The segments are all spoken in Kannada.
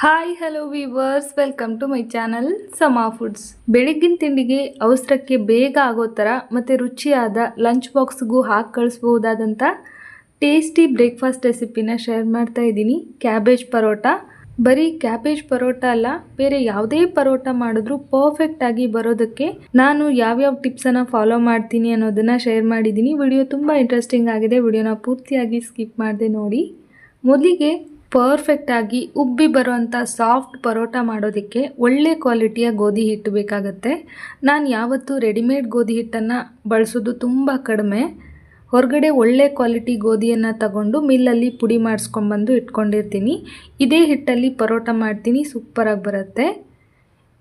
Hi hello viewers welcome to my channel Sama foods ಬೆಳಗ್ಗಿನ ತಿಂಡಿಗೆ ಅವಸರಕ್ಕೆ ಬೇಗ ಆಗೋ ಥರ ಮತ್ತು ರುಚಿಯಾದ ಲಂಚ್ ಬಾಕ್ಸ್ಗೂ ಹಾಕಿ ಕಳಿಸ್ಬೋದಾದಂಥ ಟೇಸ್ಟಿ ಬ್ರೇಕ್ಫಾಸ್ಟ್ ರೆಸಿಪಿನ ಶೇರ್ ಮಾಡ್ತಾ ಇದ್ದೀನಿ. ಕ್ಯಾಬೇಜ್ ಪರೋಟ. ಬರೀ ಕ್ಯಾಬೇಜ್ ಪರೋಟ ಅಲ್ಲ, ಬೇರೆ ಯಾವುದೇ ಪರೋಟ ಮಾಡಿದ್ರೂ ಪರ್ಫೆಕ್ಟಾಗಿ ಬರೋದಕ್ಕೆ ನಾನು ಯಾವ್ಯಾವ ಟಿಪ್ಸನ್ನು ಫಾಲೋ ಮಾಡ್ತೀನಿ ಅನ್ನೋದನ್ನು ಶೇರ್ ಮಾಡಿದ್ದೀನಿ. ವಿಡಿಯೋ ತುಂಬ ಇಂಟ್ರೆಸ್ಟಿಂಗ್ ಆಗಿದೆ. ವಿಡಿಯೋನ ಪೂರ್ತಿಯಾಗಿ ಸ್ಕಿಪ್ ಮಾಡಿದೆ ನೋಡಿ. ಮೊದಲಿಗೆ ಪರ್ಫೆಕ್ಟಾಗಿ ಉಬ್ಬಿ ಬರುವಂಥ ಸಾಫ್ಟ್ ಪರೋಟ ಮಾಡೋದಕ್ಕೆ ಒಳ್ಳೆ ಕ್ವಾಲಿಟಿಯ ಗೋಧಿ ಹಿಟ್ಟು ಬೇಕಾಗತ್ತೆ. ನಾನು ಯಾವತ್ತೂ ರೆಡಿಮೇಡ್ ಗೋಧಿ ಹಿಟ್ಟನ್ನು ಬಳಸೋದು ತುಂಬ ಕಡಿಮೆ. ಹೊರಗಡೆ ಒಳ್ಳೆ ಕ್ವಾಲಿಟಿ ಗೋಧಿಯನ್ನು ತಗೊಂಡು ಮಿಲ್ಲಲ್ಲಿ ಪುಡಿ ಮಾಡಿಸ್ಕೊಂಬಂದು ಇಟ್ಕೊಂಡಿರ್ತೀನಿ. ಇದೇ ಹಿಟ್ಟಲ್ಲಿ ಪರೋಟ ಮಾಡ್ತೀನಿ ಸೂಪರಾಗಿ ಬರುತ್ತೆ.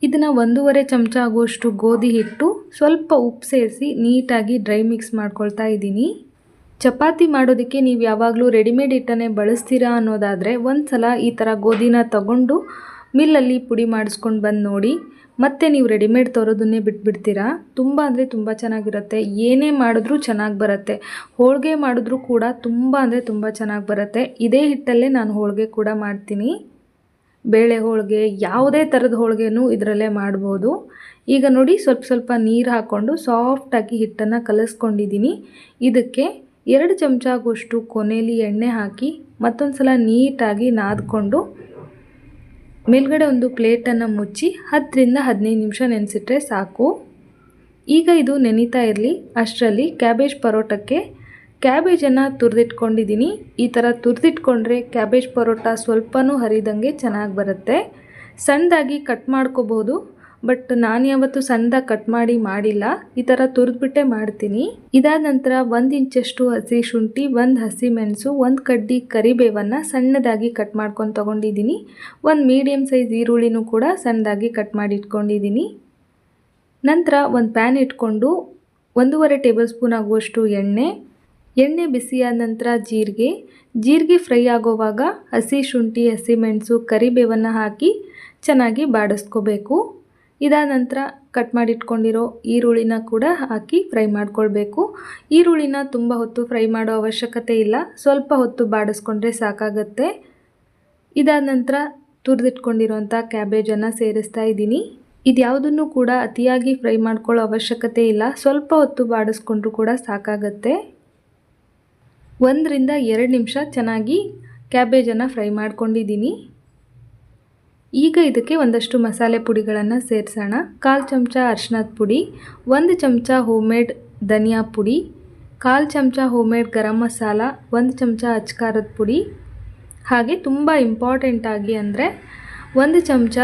ಇದನ್ನು ಒಂದೂವರೆ ಚಮಚ ಆಗುವಷ್ಟು ಗೋಧಿ ಹಿಟ್ಟು ಸ್ವಲ್ಪ ಉಪ್ಪು ಸೇರಿಸಿ ನೀಟಾಗಿ ಡ್ರೈ ಮಿಕ್ಸ್ ಮಾಡ್ಕೊಳ್ತಾ ಇದ್ದೀನಿ. ಚಪಾತಿ ಮಾಡೋದಕ್ಕೆ ನೀವು ಯಾವಾಗಲೂ ರೆಡಿಮೇಡ್ ಹಿಟ್ಟನ್ನೇ ಬಳಸ್ತೀರಾ ಅನ್ನೋದಾದರೆ ಒಂದು ಸಲ ಈ ಥರ ಗೋಧಿನ ತಗೊಂಡು ಮಿಲ್ಲಲ್ಲಿ ಪುಡಿ ಮಾಡಿಸ್ಕೊಂಡು ಬಂದು ನೋಡಿ. ಮತ್ತೆ ನೀವು ರೆಡಿಮೇಡ್ ತರೋದನ್ನೇ ಬಿಟ್ಬಿಡ್ತೀರಾ? ತುಂಬ ಅಂದರೆ ತುಂಬ ಚೆನ್ನಾಗಿರುತ್ತೆ. ಏನೇ ಮಾಡಿದ್ರೂ ಚೆನ್ನಾಗಿ ಬರುತ್ತೆ. ಹೋಳಿಗೆ ಮಾಡಿದ್ರೂ ಕೂಡ ತುಂಬ ಅಂದರೆ ತುಂಬ ಚೆನ್ನಾಗಿ ಬರುತ್ತೆ. ಇದೇ ಹಿಟ್ಟಲ್ಲೇ ನಾನು ಹೋಳಿಗೆ ಕೂಡ ಮಾಡ್ತೀನಿ. ಬೇಳೆ ಹೋಳಿಗೆ, ಯಾವುದೇ ಥರದ ಹೋಳಿಗೆನೂ ಇದರಲ್ಲೇ ಮಾಡ್ಬೋದು. ಈಗ ನೋಡಿ ಸ್ವಲ್ಪ ಸ್ವಲ್ಪ ನೀರು ಹಾಕ್ಕೊಂಡು ಸಾಫ್ಟಾಗಿ ಹಿಟ್ಟನ್ನು ಕಲಸ್ಕೊಂಡಿದ್ದೀನಿ. ಇದಕ್ಕೆ ಎರಡು ಚಮಚ ಆಗುವಷ್ಟು ಕೊನೆಯಲ್ಲಿ ಎಣ್ಣೆ ಹಾಕಿ ಮತ್ತೊಂದು ಸಲ ನೀಟಾಗಿ ನಾದ್ಕೊಂಡು ಮೇಲ್ಗಡೆ ಒಂದು ಪ್ಲೇಟನ್ನು ಮುಚ್ಚಿ ಹತ್ತರಿಂದ ಹದಿನೈದು ನಿಮಿಷ ನೆನೆಸಿಟ್ರೆ ಸಾಕು. ಈಗ ಇದು ನೆನೀತಾ ಇರಲಿ, ಅಷ್ಟರಲ್ಲಿ ಕ್ಯಾಬೇಜ್ ಪರೋಟಕ್ಕೆ ಕ್ಯಾಬೇಜನ್ನು ತುರಿದಿಟ್ಕೊಂಡಿದ್ದೀನಿ. ಈ ಥರ ತುರಿದಿಟ್ಕೊಂಡ್ರೆ ಕ್ಯಾಬೇಜ್ ಪರೋಟ ಸ್ವಲ್ಪನೂ ಹರಿದಂಗೆ ಚೆನ್ನಾಗಿ ಬರುತ್ತೆ. ಸಣ್ಣದಾಗಿ ಕಟ್ ಮಾಡ್ಕೋಬೋದು. ಬಟ್ ನಾನು ಯಾವತ್ತು ಸಣ್ಣದಾಗಿ ಕಟ್ ಮಾಡಿ ಮಾಡಿಲ್ಲ. ಈ ಥರ ತುರಿದ್ಬಿಟ್ಟೆ ಮಾಡ್ತೀನಿ. ಇದಾದ ನಂತರ ಒಂದು ಇಂಚಷ್ಟು ಹಸಿ ಶುಂಠಿ, ಒಂದು ಹಸಿ ಮೆಣಸು, ಒಂದು ಕಡ್ಡಿ ಕರಿಬೇವನ್ನು ಸಣ್ಣದಾಗಿ ಕಟ್ ಮಾಡ್ಕೊಂಡು ತೊಗೊಂಡಿದ್ದೀನಿ ಒಂದು ಮೀಡಿಯಮ್ ಸೈಜ್ ಈರುಳ್ಳಿನೂ ಕೂಡ ಸಣ್ಣದಾಗಿ ಕಟ್ ಮಾಡಿ ಇಟ್ಕೊಂಡಿದ್ದೀನಿ ನಂತರ ಒಂದು ಪ್ಯಾನ್ ಇಟ್ಕೊಂಡು ಒಂದೂವರೆ ಟೇಬಲ್ ಸ್ಪೂನ್ ಆಗುವಷ್ಟು ಎಣ್ಣೆ ಎಣ್ಣೆ ಬಿಸಿಯಾದ ನಂತರ ಜೀರಿಗೆ. ಜೀರಿಗೆ ಫ್ರೈ ಆಗೋವಾಗ ಹಸಿ ಶುಂಠಿ ಹಸಿಮೆಣಸು ಕರಿಬೇವನ್ನು ಹಾಕಿ ಚೆನ್ನಾಗಿ ಬಾಡಿಸ್ಕೋಬೇಕು. ಇದಾದ ನಂತರ ಕಟ್ ಮಾಡಿಟ್ಕೊಂಡಿರೋ ಈರುಳ್ಳಿನ ಕೂಡ ಹಾಕಿ ಫ್ರೈ ಮಾಡ್ಕೊಳ್ಬೇಕು. ಈರುಳ್ಳಿನ ತುಂಬ ಹೊತ್ತು ಫ್ರೈ ಮಾಡೋ ಅವಶ್ಯಕತೆ ಇಲ್ಲ. ಸ್ವಲ್ಪ ಹೊತ್ತು ಬಾಡಿಸ್ಕೊಂಡ್ರೆ ಸಾಕಾಗತ್ತೆ. ಇದಾದ ನಂತರ ತುರಿದಿಟ್ಕೊಂಡಿರೋಂಥ ಕ್ಯಾಬೇಜನ್ನು ಸೇರಿಸ್ತಾ ಇದ್ದೀನಿ. ಇದ್ಯಾವುದನ್ನು ಕೂಡ ಅತಿಯಾಗಿ ಫ್ರೈ ಮಾಡ್ಕೊಳ್ಳೋ ಅವಶ್ಯಕತೆ ಇಲ್ಲ. ಸ್ವಲ್ಪ ಹೊತ್ತು ಬಾಡಿಸ್ಕೊಂಡ್ರೂ ಕೂಡ ಸಾಕಾಗತ್ತೆ. ಒಂದರಿಂದ ಎರಡು ನಿಮಿಷ ಚೆನ್ನಾಗಿ ಕ್ಯಾಬೇಜನ್ನು ಫ್ರೈ ಮಾಡ್ಕೊಂಡಿದ್ದೀನಿ. ಈಗ ಇದಕ್ಕೆ ಒಂದಷ್ಟು ಮಸಾಲೆ ಪುಡಿಗಳನ್ನು ಸೇರಿಸೋಣ. ಕಾಲು ಚಮಚ ಅರ್ಶಿನದ ಪುಡಿ, ಒಂದು ಚಮಚ ಹೋಮ್ಮೇಡ್ ಧನಿಯಾ ಪುಡಿ, ಕಾಲು ಚಮಚ ಹೋಮ್ಮೇಡ್ ಗರಂ ಮಸಾಲ, ಒಂದು ಚಮಚ ಅಚ್ಕಾರದ ಪುಡಿ. ಹಾಗೆ ತುಂಬ ಇಂಪಾರ್ಟೆಂಟಾಗಿ ಅಂದರೆ ಒಂದು ಚಮಚ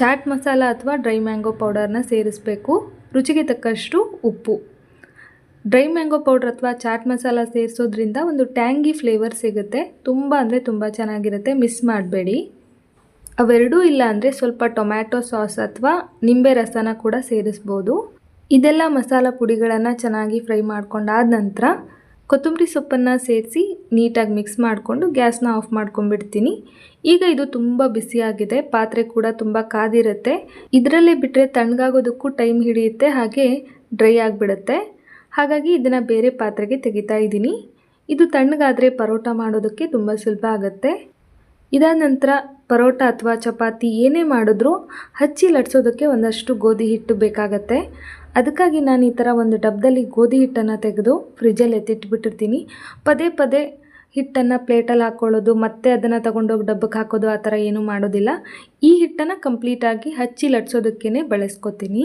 ಚಾಟ್ ಮಸಾಲ ಅಥವಾ ಡ್ರೈ ಮ್ಯಾಂಗೋ ಪೌಡರ್ನ ಸೇರಿಸಬೇಕು. ರುಚಿಗೆ ತಕ್ಕಷ್ಟು ಉಪ್ಪು. ಡ್ರೈ ಮ್ಯಾಂಗೋ ಪೌಡ್ರ್ ಅಥವಾ ಚಾಟ್ ಮಸಾಲ ಸೇರಿಸೋದ್ರಿಂದ ಒಂದು ಟ್ಯಾಂಗಿ ಫ್ಲೇವರ್ ಸಿಗುತ್ತೆ. ತುಂಬ ಅಂದರೆ ತುಂಬ ಚೆನ್ನಾಗಿರುತ್ತೆ. ಮಿಸ್ ಮಾಡಬೇಡಿ. ಅವೆರಡೂ ಇಲ್ಲ ಅಂದರೆ ಸ್ವಲ್ಪ ಟೊಮ್ಯಾಟೊ ಸಾಸ್ ಅಥವಾ ನಿಂಬೆ ರಸನ ಕೂಡ ಸೇರಿಸ್ಬೋದು. ಇದೆಲ್ಲ ಮಸಾಲ ಪುಡಿಗಳನ್ನು ಚೆನ್ನಾಗಿ ಫ್ರೈ ಮಾಡ್ಕೊಂಡಾದ ನಂತರ ಕೊತ್ತಂಬರಿ ಸೊಪ್ಪನ್ನು ಸೇರಿಸಿ ನೀಟಾಗಿ ಮಿಕ್ಸ್ ಮಾಡಿಕೊಂಡು ಗ್ಯಾಸ್ನ ಆಫ್ ಮಾಡ್ಕೊಂಡ್ಬಿಡ್ತೀನಿ. ಈಗ ಇದು ತುಂಬ ಬಿಸಿಯಾಗಿದೆ ಪಾತ್ರೆ ಕೂಡ ತುಂಬ ಕಾದಿರುತ್ತೆ. ಇದರಲ್ಲೇ ಬಿಟ್ಟರೆ ತಣ್ಣಗಾಗೋದಕ್ಕೂ ಟೈಮ್ ಹಿಡಿಯುತ್ತೆ, ಹಾಗೆ ಡ್ರೈ ಆಗಿಬಿಡುತ್ತೆ. ಹಾಗಾಗಿ ಇದನ್ನು ಬೇರೆ ಪಾತ್ರೆಗೆ ತೆಗಿತಾ ಇದ್ದೀನಿ. ಇದು ತಣ್ಣಗಾದರೆ ಪರೋಟ ಮಾಡೋದಕ್ಕೆ ತುಂಬ ಸುಲಭ ಆಗುತ್ತೆ. ಇದಾದ ನಂತರ ಪರೋಟ ಅಥವಾ ಚಪಾತಿ ಏನೇ ಮಾಡಿದ್ರೂ ಹಚ್ಚಿ ಲಟ್ಸೋದಕ್ಕೆ ಒಂದಷ್ಟು ಗೋಧಿ ಹಿಟ್ಟು ಬೇಕಾಗತ್ತೆ. ಅದಕ್ಕಾಗಿ ನಾನು ಈ ಥರ ಒಂದು ಡಬ್ಬದಲ್ಲಿ ಗೋಧಿ ಹಿಟ್ಟನ್ನು ತೆಗೆದು ಫ್ರಿಜ್ಜಲ್ಲಿ ಎತ್ತಿಟ್ಬಿಟ್ಟಿರ್ತೀನಿ. ಪದೇ ಪದೇ ಹಿಟ್ಟನ್ನು ಪ್ಲೇಟಲ್ಲಿ ಹಾಕ್ಕೊಳ್ಳೋದು ಮತ್ತೆ ಅದನ್ನು ತಗೊಂಡೋಗಿ ಡಬ್ಬಕ್ಕೆ ಹಾಕೋದು ಆ ಥರ ಏನೂ ಮಾಡೋದಿಲ್ಲ. ಈ ಹಿಟ್ಟನ್ನು ಕಂಪ್ಲೀಟಾಗಿ ಹಚ್ಚಿ ಲಟ್ಸೋದಕ್ಕೇ ಬಳಸ್ಕೊತೀನಿ.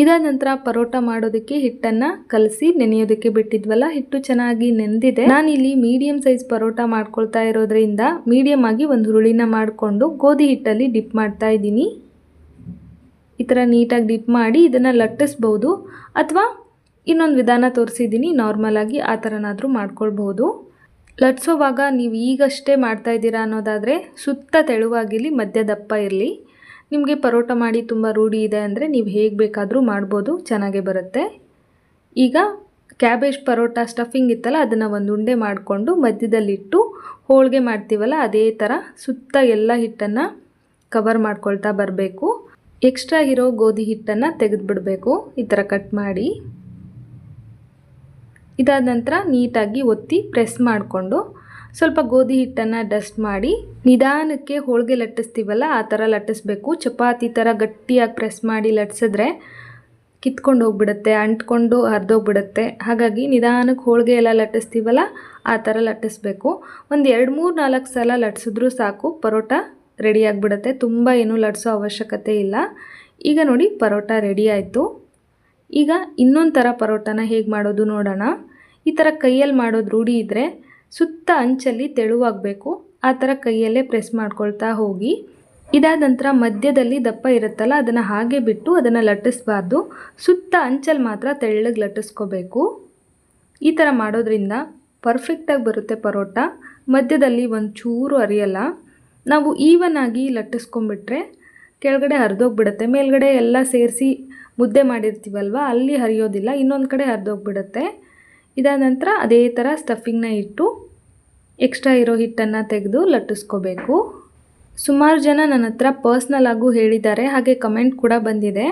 ಇದಾದ ನಂತರ ಪರೋಟ ಮಾಡೋದಕ್ಕೆ ಹಿಟ್ಟನ್ನು ಕಲಸಿ ನೆನೆಯೋದಕ್ಕೆ ಬಿಟ್ಟಿದ್ವಲ್ಲ, ಹಿಟ್ಟು ಚೆನ್ನಾಗಿ ನೆಂದಿದೆ. ನಾನಿಲ್ಲಿ ಮೀಡಿಯಂ ಸೈಜ್ ಪರೋಟ ಮಾಡ್ಕೊಳ್ತಾ ಇರೋದ್ರಿಂದ ಮೀಡಿಯಂ ಆಗಿ ಒಂದು ಹುರುಳಿನ ಮಾಡಿಕೊಂಡು ಗೋಧಿ ಹಿಟ್ಟಲ್ಲಿ ಡಿಪ್ ಮಾಡ್ತಾ ಇದ್ದೀನಿ. ಈ ಥರ ನೀಟಾಗಿ ಡಿಪ್ ಮಾಡಿ ಇದನ್ನು ಲಟ್ಟಿಸ್ಬೋದು, ಅಥವಾ ಇನ್ನೊಂದು ವಿಧಾನ ತೋರಿಸಿದ್ದೀನಿ ನಾರ್ಮಲಾಗಿ ಆ ಥರನಾದರೂ ಮಾಡ್ಕೊಳ್ಬೋದು. ಲಟ್ಸೋವಾಗ ನೀವು ಈಗಷ್ಟೇ ಮಾಡ್ತಾ ಇದ್ದೀರಾ ಅನ್ನೋದಾದರೆ ಸುತ್ತ ತೆಳುವಾಗಿರಲಿ ಮಧ್ಯ ದಪ್ಪ ಇರಲಿ. ನಿಮಗೆ ಪರೋಟ ಮಾಡಿ ತುಂಬ ರೂಢಿ ಇದೆ ಅಂದರೆ ನೀವು ಹೇಗೆ ಬೇಕಾದರೂ ಮಾಡ್ಬೋದು, ಚೆನ್ನಾಗೇ ಬರುತ್ತೆ. ಈಗ ಕ್ಯಾಬೇಜ್ ಪರೋಟ ಸ್ಟಫಿಂಗ್ ಇತ್ತಲ್ಲ, ಅದನ್ನು ಒಂದು ಉಂಡೆ ಮಾಡಿಕೊಂಡು ಮಧ್ಯದಲ್ಲಿಟ್ಟು ಹೋಳಿಗೆ ಮಾಡ್ತೀವಲ್ಲ, ಅದೇ ಥರ ಸುತ್ತ ಎಲ್ಲ ಹಿಟ್ಟನ್ನು ಕವರ್ ಮಾಡ್ಕೊಳ್ತಾ ಬರಬೇಕು. ಎಕ್ಸ್ಟ್ರಾ ಇರೋ ಗೋಧಿ ಹಿಟ್ಟನ್ನು ತೆಗೆದುಬಿಡಬೇಕು, ಈ ಥರ ಕಟ್ ಮಾಡಿ. ಇದಾದ ನಂತರ ನೀಟಾಗಿ ಒತ್ತಿ ಪ್ರೆಸ್ ಮಾಡಿಕೊಂಡು ಸ್ವಲ್ಪ ಗೋಧಿ ಹಿಟ್ಟನ್ನು ಡಸ್ಟ್ ಮಾಡಿ ನಿಧಾನಕ್ಕೆ ಹೋಳಿಗೆ ಲಟ್ಟಿಸ್ತೀವಲ್ಲ, ಆ ಥರ ಲಟ್ಟಿಸ್ಬೇಕು. ಚಪಾತಿ ಥರ ಗಟ್ಟಿಯಾಗಿ ಪ್ರೆಸ್ ಮಾಡಿ ಲಟ್ಸಿದ್ರೆ ಕಿತ್ಕೊಂಡು ಹೋಗ್ಬಿಡುತ್ತೆ, ಅಂಟ್ಕೊಂಡು ಹರಿದೋಗ್ಬಿಡುತ್ತೆ. ಹಾಗಾಗಿ ನಿಧಾನಕ್ಕೆ ಹೋಳಿಗೆ ಎಲ್ಲ ಲಟ್ಟಿಸ್ತೀವಲ್ಲ, ಆ ಥರ ಲಟ್ಟಿಸ್ಬೇಕು. ಒಂದು ಎರಡು ಮೂರು ನಾಲ್ಕು ಸಲ ಲಟ್ಸಿದ್ರೂ ಸಾಕು, ಪರೋಟ ರೆಡಿಯಾಗಿಬಿಡುತ್ತೆ ತುಂಬ ಏನೂ ಲಟ್ಸೋ ಅವಶ್ಯಕತೆ ಇಲ್ಲ. ಈಗ ನೋಡಿ ಪರೋಟ ರೆಡಿ ಆಯಿತು. ಈಗ ಇನ್ನೊಂದು ಥರ ಪರೋಟನ ಹೇಗೆ ಮಾಡೋದು ನೋಡೋಣ. ಈ ಥರ ಕೈಯಲ್ಲಿ ಮಾಡೋದು ರೂಢಿ ಇದ್ದರೆ ಸುತ್ತ ಅಂಚಲ್ಲಿ ತೆಳುವಾಗಬೇಕು. ಆ ಥರ ಕೈಯಲ್ಲೇ ಪ್ರೆಸ್ ಮಾಡ್ಕೊಳ್ತಾ ಹೋಗಿ. ಇದಾದ ನಂತರ ಮಧ್ಯದಲ್ಲಿ ದಪ್ಪ ಇರುತ್ತಲ್ಲ, ಅದನ್ನು ಹಾಗೆ ಬಿಟ್ಟು ಅದನ್ನು ಲಟ್ಟಿಸ್ಬಾರ್ದು. ಸುತ್ತ ಅಂಚಲ್ಲಿ ಮಾತ್ರ ತೆಳ್ಳಗೆ ಲಟ್ಟಿಸ್ಕೋಬೇಕು. ಈ ಥರ ಮಾಡೋದ್ರಿಂದ ಪರ್ಫೆಕ್ಟಾಗಿ ಬರುತ್ತೆ ಪರೋಟ. ಮಧ್ಯದಲ್ಲಿ ಒಂದು ಚೂರು ಅರಿಯಲ್ಲ. ನಾವು ಈವನ್ ಆಗಿ ಲಟ್ಟಿಸ್ಕೊಂಬಿಟ್ರೆ ಕೆಳಗಡೆ ಹರಿದೋಗ್ಬಿಡುತ್ತೆ. ಮೇಲ್ಗಡೆ ಎಲ್ಲ ಸೇರಿಸಿ ಮುದ್ದೆ ಮಾಡಿರ್ತೀವಲ್ವ, ಅಲ್ಲಿ ಹರಿಯೋದಿಲ್ಲ, ಇನ್ನೊಂದು ಕಡೆ ಹರಿದೋಗ್ಬಿಡುತ್ತೆ. ಇದಾದ ನಂತರ ಅದೇ ಥರ ಸ್ಟಫಿಂಗ್ನ ಇಟ್ಟು ಎಕ್ಸ್ಟ್ರಾ ಇರೋ ಹಿಟ್ಟನ್ನು ತೆಗೆದು ಲಟ್ಟಿಸ್ಕೋಬೇಕು. ಸುಮಾರು ಜನ ನನ್ನ ಹತ್ರ ಪರ್ಸ್ನಲ್ ಆಗು ಹೇಳಿದ್ದಾರೆ, ಹಾಗೆ ಕಮೆಂಟ್ ಕೂಡ ಬಂದಿದೆ.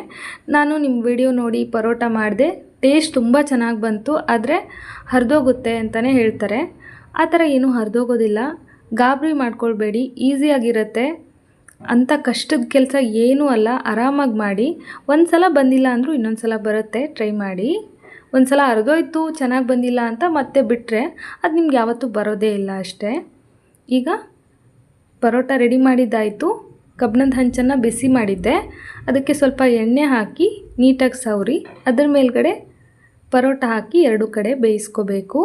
ನಾನು ನಿಮ್ಮ ವಿಡಿಯೋ ನೋಡಿ ಪರೋಟ ಮಾಡಿದೆ ಟೇಸ್ಟ್ ತುಂಬ ಚೆನ್ನಾಗಿ ಬಂತು, ಆದರೆ ಹರಿದೋಗುತ್ತೆ ಅಂತಲೇ ಹೇಳ್ತಾರೆ. ಆ ಥರ ಏನೂ ಹರಿದೋಗೋದಿಲ್ಲ. ಗಾಬರಿ ಮಾಡ್ಕೊಳ್ಬೇಡಿ ಈಸಿಯಾಗಿರುತ್ತೆ ಅಂಥ ಕಷ್ಟದ ಕೆಲಸ ಏನೂ ಅಲ್ಲ, ಆರಾಮಾಗಿ ಮಾಡಿ. ಒಂದು ಸಲ ಬಂದಿಲ್ಲ ಅಂದರೂ ಇನ್ನೊಂದು ಸಲ ಬರುತ್ತೆ ಟ್ರೈ ಮಾಡಿ. ಒಂದು ಸಲ ಹರಿದೋಯ್ತು ಚೆನ್ನಾಗಿ ಬಂದಿಲ್ಲ ಅಂತ ಮತ್ತೆ ಬಿಟ್ಟರೆ ಅದು ನಿಮ್ಗೆ ಯಾವತ್ತೂ ಬರೋದೇ ಇಲ್ಲ ಅಷ್ಟೇ. ಈಗ ಪರೋಟ ರೆಡಿ ಮಾಡಿದ್ದಾಯಿತು. ಕಬ್ಬಣದ ಹಂಚನ್ನು ಬಿಸಿ ಮಾಡಿದ್ದೆ. ಅದಕ್ಕೆ ಸ್ವಲ್ಪ ಎಣ್ಣೆ ಹಾಕಿ ನೀಟಾಗಿ ಸವರಿ. ಅದ್ರ ಮೇಲ್ಗಡೆ ಪರೋಟ ಹಾಕಿ ಎರಡು ಕಡೆ ಬೇಯಿಸ್ಕೋಬೇಕು.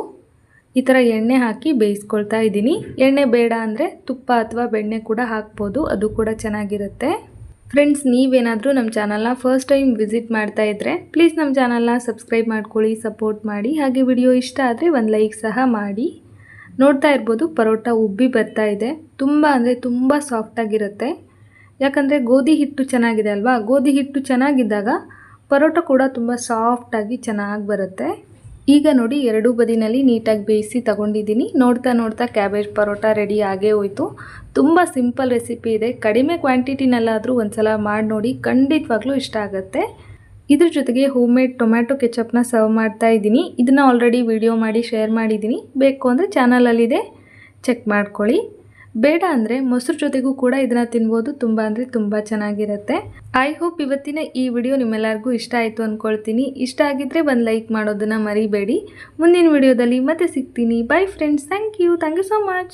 ಈ ಥರ ಎಣ್ಣೆ ಹಾಕಿ ಬೇಯಿಸ್ಕೊಳ್ತಾ ಇದ್ದೀನಿ. ಎಣ್ಣೆ ಬೇಡ ಅಂದರೆ ತುಪ್ಪ ಅಥವಾ ಬೆಣ್ಣೆ ಕೂಡ ಹಾಕ್ಬೋದು, ಅದು ಕೂಡ ಚೆನ್ನಾಗಿರುತ್ತೆ. ಫ್ರೆಂಡ್ಸ್ ನೀವೇನಾದರೂ ನಮ್ಮ ಚಾನಲ್ನ ಫಸ್ಟ್ ಟೈಮ್ ವಿಸಿಟ್ ಮಾಡ್ತಾ ಇದ್ದರೆ ಪ್ಲೀಸ್ ನಮ್ಮ ಚಾನಲ್ನ ಸಬ್ಸ್ಕ್ರೈಬ್ ಮಾಡ್ಕೊಳ್ಳಿ ಸಪೋರ್ಟ್ ಮಾಡಿ. ಹಾಗೆ ವಿಡಿಯೋ ಇಷ್ಟ ಆದರೆ ಒಂದು ಲೈಕ್ ಸಹ ಮಾಡಿ. ನೋಡ್ತಾ ಇರ್ಬೋದು, ಪರೋಟ ಉಬ್ಬಿ ಬರ್ತಾ ಇದೆ. ತುಂಬ ಅಂದರೆ ತುಂಬ ಸಾಫ್ಟಾಗಿರುತ್ತೆ ಯಾಕಂದರೆ ಗೋಧಿ ಹಿಟ್ಟು ಚೆನ್ನಾಗಿದೆ ಅಲ್ವಾ? ಗೋಧಿ ಹಿಟ್ಟು ಚೆನ್ನಾಗಿದ್ದಾಗ ಪರೋಟ ಕೂಡ ತುಂಬ ಸಾಫ್ಟಾಗಿ ಚೆನ್ನಾಗಿ ಬರುತ್ತೆ. ಈಗ ನೋಡಿ ಎರಡೂ ಬದಿನಲ್ಲಿ ನೀಟಾಗಿ ಬೇಯಿಸಿ ತಗೊಂಡಿದ್ದೀನಿ. ನೋಡ್ತಾ ನೋಡ್ತಾ ಕ್ಯಾಬೇಜ್ ಪರೋಟ ರೆಡಿ ಆಗೇ ಹೋಯಿತು. ತುಂಬ ಸಿಂಪಲ್ ರೆಸಿಪಿ ಇದೆ. ಕಡಿಮೆ ಕ್ವಾಂಟಿಟಿನಲ್ಲಾದರೂ ಒಂದು ಸಲ ಮಾಡಿ ನೋಡಿ ಖಂಡಿತವಾಗ್ಲೂ ಇಷ್ಟ ಆಗುತ್ತೆ. ಇದ್ರ ಜೊತೆಗೆ ಹೋಮ್ ಮೇಡ್ ಟೊಮ್ಯಾಟೊ ಕೆಚಪ್ನ ಸರ್ವ್ ಮಾಡ್ತಾ ಇದ್ದೀನಿ. ಇದನ್ನು ಆಲ್ರೆಡಿ ವಿಡಿಯೋ ಮಾಡಿ ಶೇರ್ ಮಾಡಿದ್ದೀನಿ. ಬೇಕು ಅಂದರೆ ಚಾನಲಲ್ಲಿದೆ. ಚೆಕ್ ಮಾಡ್ಕೊಳ್ಳಿ. ಬೇಡ ಅಂದರೆ ಮೊಸರು ಜೊತೆಗೂ ಕೂಡ ಇದನ್ನು ತಿನ್ಬೋದು. ತುಂಬ ಅಂದರೆ ತುಂಬ ಚೆನ್ನಾಗಿರುತ್ತೆ. ಐ ಹೋಪ್ ಇವತ್ತಿನ ಈ ವಿಡಿಯೋ ನಿಮ್ಮೆಲ್ಲರಿಗೂ ಇಷ್ಟ ಆಯಿತು ಅಂದ್ಕೊಳ್ತೀನಿ ಇಷ್ಟ ಆಗಿದ್ದರೆ ಒಂದು ಲೈಕ್ ಮಾಡೋದನ್ನು ಮರಿಬೇಡಿ. ಮುಂದಿನ ವಿಡಿಯೋದಲ್ಲಿ ಮತ್ತೆ ಸಿಗ್ತೀನಿ. Bye friends thank you thank you so much